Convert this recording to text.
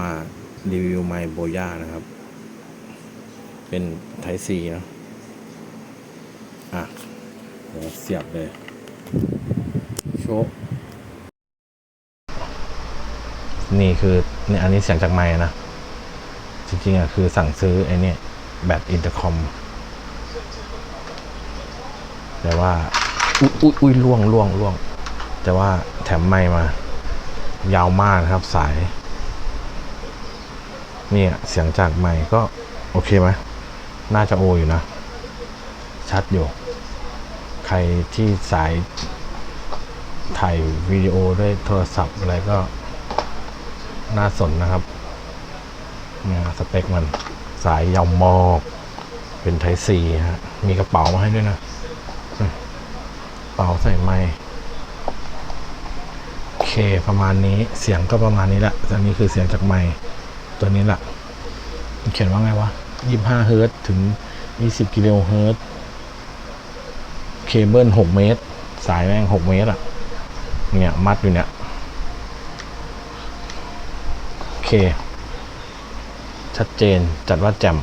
มารีวิวไมโบย่านะครับ เป็นไทซีนะอะเดี๋ยวเสียบเลย โชว์นี่คือเนี่ยอันนี้เสียงจากไม้นะ จริงๆอะคือสั่งซื้อไอ้นี่แบตอินเตอร์คอม แต่ว่า อุ้ยอุ้ยอุ้ยล่วงล่วงล่วง แต่ว่าแถมไม้มา ยาวมากนะครับสาย เนี่ย เสียงจากไม้ก็โอเคไหมน่าจะโออยู่นะ ชัดอยู่ ใครที่สายถ่ายวิดีโอด้วยโทรศัพท์อะไรก็น่าสนนะครับเนี่ยสเปคมันสายยาวมอกเป็นไทซีฮะ มีกระเป๋ามาให้ด้วยนะกระเป๋าใส่ไม้โอเคประมาณนี้เสียงก็ประมาณนี้แหละอันนี้คือเสียงจากไม้ ตัวนี้แหละเขียนว่าไงวะ25เฮิรตซ์ถึง20กิโลเฮิรตซ์เคเบิล6เมตร สายแม่ง6เมตรอะเนี่ย มัดอยู่เนี่ย โอเค ชัดเจนจัดว่าแจ่ม